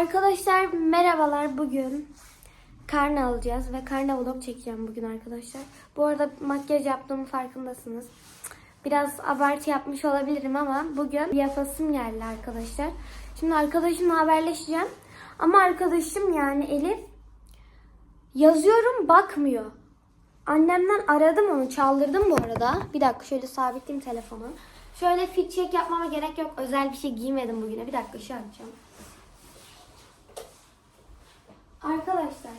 Arkadaşlar merhabalar bugün karne alacağız ve karne vlog çekeceğim bugün arkadaşlar. Bu arada makyaj yaptığımın farkındasınız. Biraz abartı yapmış olabilirim ama bugün yapasım geldi arkadaşlar. Şimdi arkadaşımla haberleşeceğim. Ama arkadaşım yani Elif yazıyorum bakmıyor. Annemden aradım onu çaldırdım bu arada. Bir dakika şöyle sabitleyeyim telefonu. Şöyle fit check yapmama gerek yok. Özel bir şey giymedim bugüne. Bir dakika şu açacağım. Arkadaşlar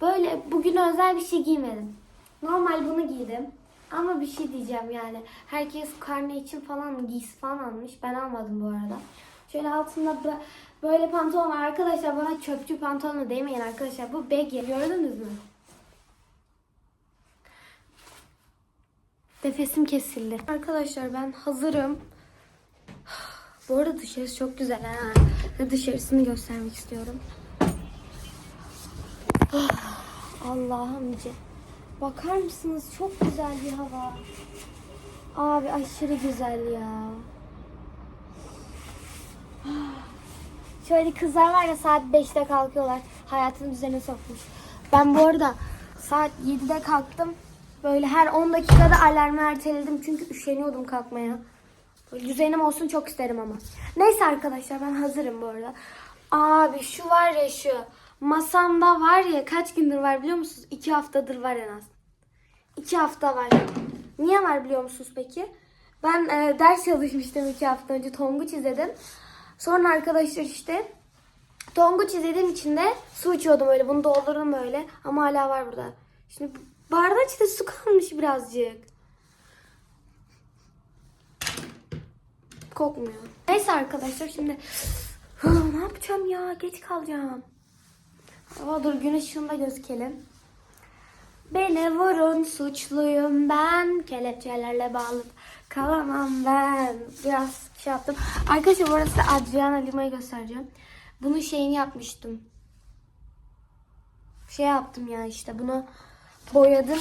böyle bugün özel bir şey giymedim. Normal bunu giydim. Ama bir şey diyeceğim yani. Herkes karne için falan giysi falan almış. Ben almadım bu arada. Şöyle altında bö- böyle pantolon var. Arkadaşlar bana çöpçü pantolonu demeyin arkadaşlar. Bu baggy. Gördünüz mü? Nefesim kesildi. Arkadaşlar ben hazırım. Bu arada dışarısı çok güzel ha. Dışarısını göstermek istiyorum. Ah, Allah'ım. Bakar mısınız? Çok güzel bir hava. Abi aşırı güzel ya. Şöyle kızlar var ya saat 5'te kalkıyorlar. Hayatını düzene sokmuş. Ben bu arada saat 7'de kalktım. Böyle her 10 dakikada alarmı erteledim. Çünkü üşeniyordum kalkmaya. Böyle düzenim olsun çok isterim ama. Neyse arkadaşlar ben hazırım bu arada. Abi şu var ya şu. Masamda var ya kaç gündür var biliyor musunuz? İki haftadır var en az. İki hafta var. Niye var biliyor musunuz peki? Ben e, ders çalışmıştım iki hafta önce. Tonguç izledim. Sonra arkadaşlar işte Tonguç izlediğim için de su içiyordum öyle. Bunu doldurdum böyle. Ama hala var burada. Şimdi bardak içinde su kalmış birazcık. Kokmuyor. Neyse arkadaşlar şimdi ne yapacağım ya? Geç kalacağım. Ama dur gün ışığında gözükelim. Beni vurun suçluyum ben. Kelepçelerle bağlı kalamam ben. Biraz şey yaptım. Arkadaşlar bu size Adriana Lima'yı göstereceğim. Bunun şeyini yapmıştım. Şey yaptım ya işte bunu boyadım.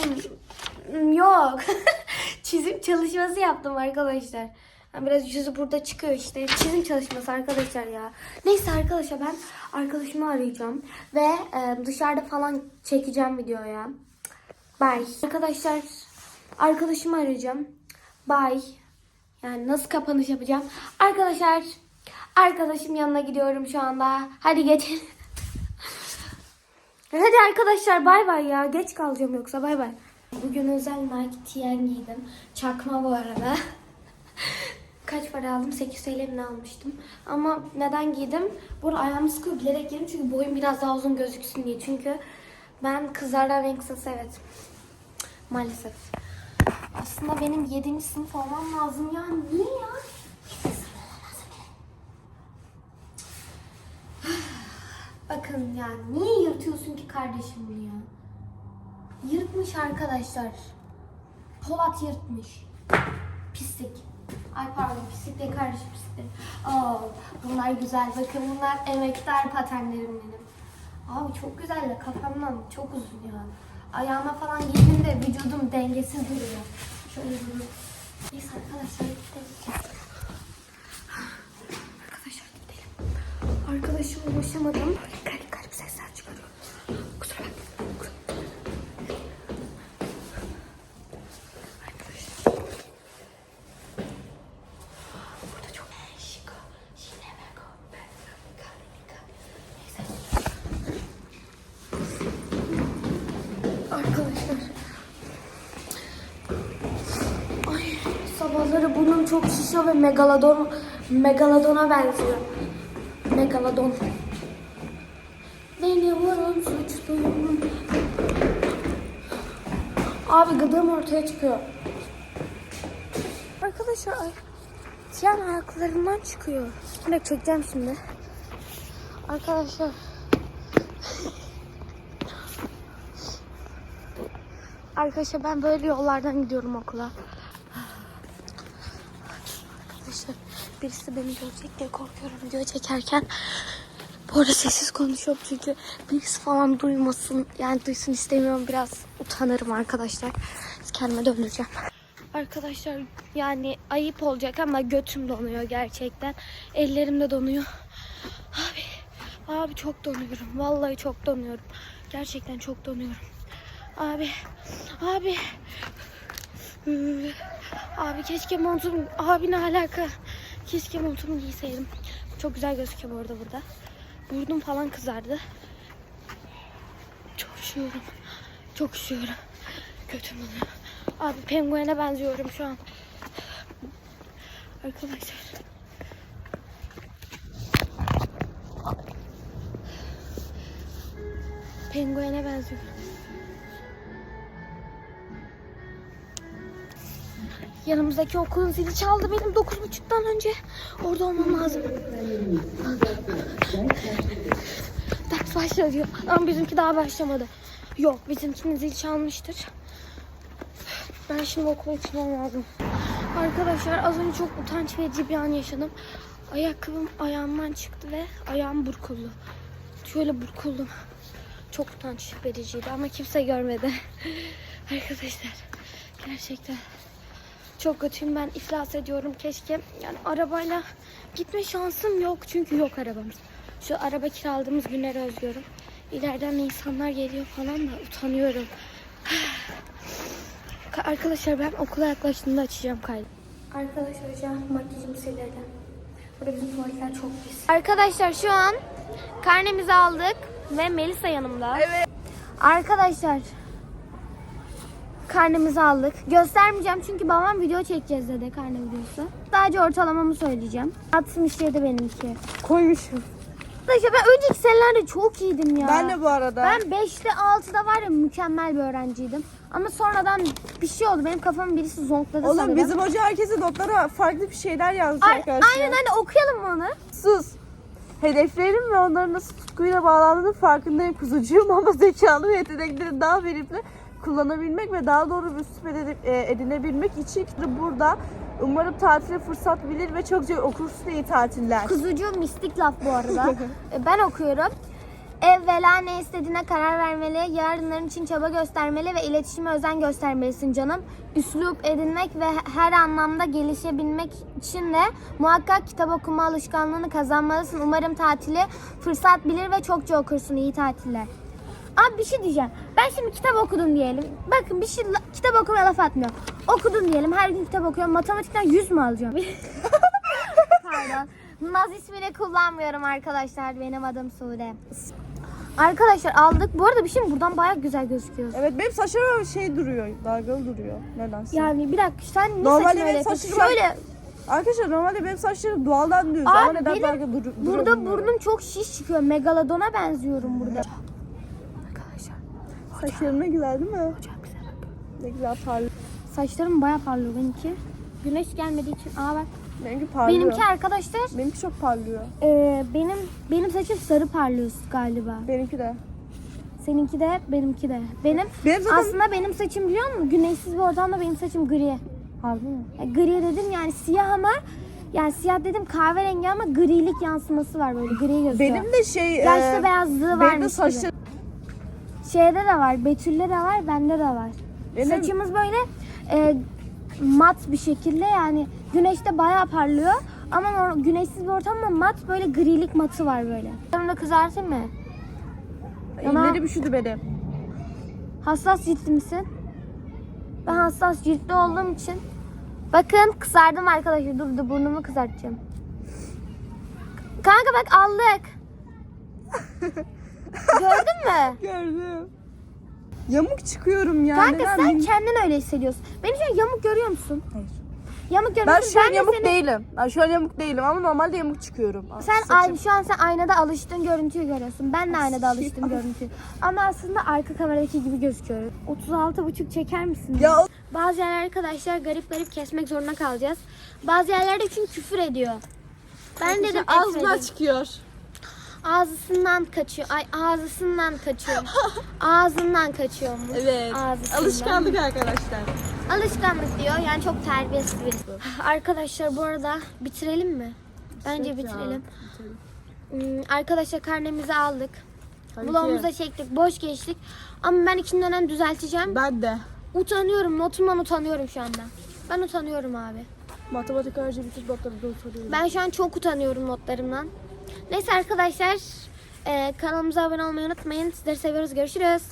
Yok. Çizim çalışması yaptım arkadaşlar. Yani biraz yüzü burada çıkıyor işte. Çizim çalışması arkadaşlar ya. Neyse arkadaşlar ben arkadaşımı arayacağım. Ve e, dışarıda falan çekeceğim videoya. Bye. Arkadaşlar arkadaşımı arayacağım. Bye. Yani nasıl kapanış yapacağım? Arkadaşlar arkadaşım yanına gidiyorum şu anda. Hadi geçin. Hadi arkadaşlar bay bay ya. Geç kalacağım yoksa bay bay. Bugün özel Nike TN giydim. Çakma bu arada. Kaç para aldım? 8 TL mi almıştım? Ama neden giydim? Bu arada ayağımı sıkıyor bilerek giydim çünkü boyum biraz daha uzun gözüksün diye. Çünkü ben kızlardan en kısası evet. Maalesef. Aslında benim 7. sınıf olmam lazım ya. Niye ya? Bakın ya niye yırtıyorsun ki kardeşim bunu ya? Yırtmış arkadaşlar. Polat yırtmış. Pislik. Ay pardon değil kardeşim değil. Oo, bunlar güzel. Bakın bunlar emektar patenlerim benim. Abi çok güzel de kafamdan çok uzun ya. Ayağıma falan girdiğimde vücudum dengesiz duruyor. Şöyle duruyor. Neyse arkadaşlar gidelim. Arkadaşlar gidelim. Arkadaşıma ulaşamadım. Garip garip sesler çıkarıyor. Kusura bakmayın. Kusura- Arkadaşlar. Burada çok şiko. Şinemeko. Kalimika. Neyse. Arkadaşlar. Ay sabahları burnum çok şişiyor ve megalodon megalodona benziyor. Megalodon. Beni vurun suçluyum. Abi gıdığım ortaya çıkıyor. Arkadaşlar ay. Tiyan ayaklarından çıkıyor. Şimdi çekeceğim şimdi. Arkadaşlar. Arkadaşlar ben böyle yollardan gidiyorum okula. Arkadaşlar birisi beni görecek diye korkuyorum video çekerken. Bu arada sessiz konuşuyorum çünkü birisi falan duymasın. Yani duysun istemiyorum biraz utanırım arkadaşlar. Kendime döndüreceğim. Arkadaşlar yani ayıp olacak ama götüm donuyor gerçekten. Ellerim de donuyor. Abi Abi çok donuyorum. Vallahi çok donuyorum. Gerçekten çok donuyorum. Abi. Abi. Abi keşke montum... Abi ne alaka? Keşke montumu giyseydim. Çok güzel gözüküyor bu arada burada. Burnum falan kızardı. Çok üşüyorum. Çok üşüyorum. Kötü oluyor. Abi penguene benziyorum şu an. Arkadaşlar. Penguene benziyorum. Yanımızdaki okulun zili çaldı benim dokuz buçuktan önce. Orada olmam lazım. Ders başlıyor. Ama bizimki daha başlamadı. Yok bizimkinin zil çalmıştır. Ben şimdi okula gitmem lazım. Arkadaşlar az önce çok utanç verici bir an yaşadım. Ayakkabım ayağımdan çıktı ve ayağım burkuldu. Şöyle burkuldum. Çok utanç vericiydi ama kimse görmedi. Arkadaşlar gerçekten çok kötüyüm ben iflas ediyorum keşke. Yani arabayla gitme şansım yok çünkü yok arabamız. Şu araba kiraladığımız günleri özlüyorum. İleriden insanlar geliyor falan da utanıyorum. Ka- Arkadaşlar ben okula yaklaştığımda açacağım kaydı. Arkadaşlar an makyajımı sildirdim. Burada bizim tuvaletler çok pis. Arkadaşlar şu an karnemizi aldık ve Melisa yanımda. Evet. Arkadaşlar karnemizi aldık. Göstermeyeceğim çünkü babam video çekeceğiz dedi karne videosu. Sadece ortalamamı söyleyeceğim. 67 benimki. Koymuşum. Arkadaşlar ben önceki senelerde çok iyiydim ya. Ben de bu arada. Ben 5'te 6'da var ya mükemmel bir öğrenciydim. Ama sonradan bir şey oldu. Benim kafamı birisi zonkladı Oğlum sanırım. bizim hoca herkese notlara farklı bir şeyler yazmış Ay- arkadaşlar. aynen aynen okuyalım mı onu? Sus. Hedeflerim ve onların nasıl tutkuyla bağlandığının farkındayım kuzucuğum ama zekalı ve yetenekleri daha verimli kullanabilmek ve daha doğru bir e, edinebilmek için burada umarım tatile fırsat bilir ve çokça okursun iyi tatiller. Kuzucu mistik laf bu arada. E, ben okuyorum. Evvela ne istediğine karar vermeli, yarınların için çaba göstermeli ve iletişime özen göstermelisin canım. Üslup edinmek ve her anlamda gelişebilmek için de muhakkak kitap okuma alışkanlığını kazanmalısın. Umarım tatili fırsat bilir ve çokça okursun. İyi tatiller. Abi bir şey diyeceğim. Ben şimdi kitap okudum diyelim. Bakın bir şey kitap okumaya laf atmıyor. Okudum diyelim. Her gün kitap okuyorum. Matematikten 100 mü alacağım? Pardon. Naz ismini kullanmıyorum arkadaşlar. Benim adım Sude. Arkadaşlar aldık. Bu arada bir şey mi? Buradan bayağı güzel gözüküyor. Evet benim saçlarım şey duruyor, dalgalı duruyor nedense. Yani bir dakika sen ne Normalde benim öyle yapıyorsun? saçım- Şöyle Arkadaşlar normalde benim saçlarım doğaldan düz ama Abi neden benim dalga dur burada duruyor bilmiyorum. burnum çok şiş çıkıyor. Megalodona benziyorum burada. Saçlarım ne güzel değil mi? hocam bak. Ne güzel parlıyor. Saçlarım bayağı parlıyor benimki. Güneş gelmediği için. Aa bak. Benimki parlıyor. Benimki arkadaşlar Benimki çok parlıyor. e, benim benim saçım sarı parlıyor galiba. Benimki de. Seninki de benimki de. Benim Benim zaten- aslında benim saçım biliyor musun? Güneşsiz bir ortamda benim saçım gri. Harbi mi? Ya gri dedim yani siyah ama yani siyah dedim kahverengi ama grilik yansıması var böyle gri gözüküyor. Benim de şey... Yaşlı e, beyazlığı Benim varmış de gibi. Şeyde de var, Betül'de de var, bende de var. Benim- Saçımız böyle e, mat bir şekilde yani güneşte bayağı parlıyor. Ama güneşsiz bir ortamda mat böyle grilik matı var böyle. Bunu da kızartayım mı? Yana- İllerim üşüdü benim. Hassas ciltli misin? Ben hassas ciltli olduğum için. Bakın kızardım arkadaşlar. Dur dur burnumu kızartacağım. Kanka bak aldık. Gördün mü? Gördüm. Yamuk çıkıyorum ya. Kanka neden sen bilmiyorum. kendin öyle hissediyorsun. Beni şu an yamuk görüyor musun? Hayır. Yamuk görüyor Ben musun? şu an de yamuk seni- değilim. Ben şu an yamuk değilim ama normalde yamuk çıkıyorum. Sen Saçım. ay, şu an sen aynada alıştığın görüntüyü görüyorsun. Ben de aynada alıştığım görüntüyü. Ama aslında arka kameradaki gibi gözüküyoruz. 36 buçuk çeker misin? Ya o- Bazı yerler arkadaşlar garip garip kesmek zorunda kalacağız. Bazı yerlerde çünkü küfür ediyor. Ben dedim ağzımdan etmedim. çıkıyor. Ağzısından kaçıyor. Ay ağzısından kaçıyor. Ağzından kaçıyormuş. Evet. Ağzısından. Alışkanlık arkadaşlar. Alışkanlık diyor. Yani çok terbiyesiz birisi. Arkadaşlar bu arada bitirelim mi? Bence Bitirelim. bitirelim. Hmm, arkadaşlar karnemizi aldık. Ki. çektik. Boş geçtik. Ama ben ikinci dönem düzelteceğim. Ben de. Utanıyorum. Notumdan utanıyorum şu anda. Ben utanıyorum abi. Matematik öğrenci bütün notları da soruyorum. Ben şu an çok utanıyorum notlarımdan. Neyse arkadaşlar Ee, kanalımıza abone olmayı unutmayın. Sizleri seviyoruz. Görüşürüz.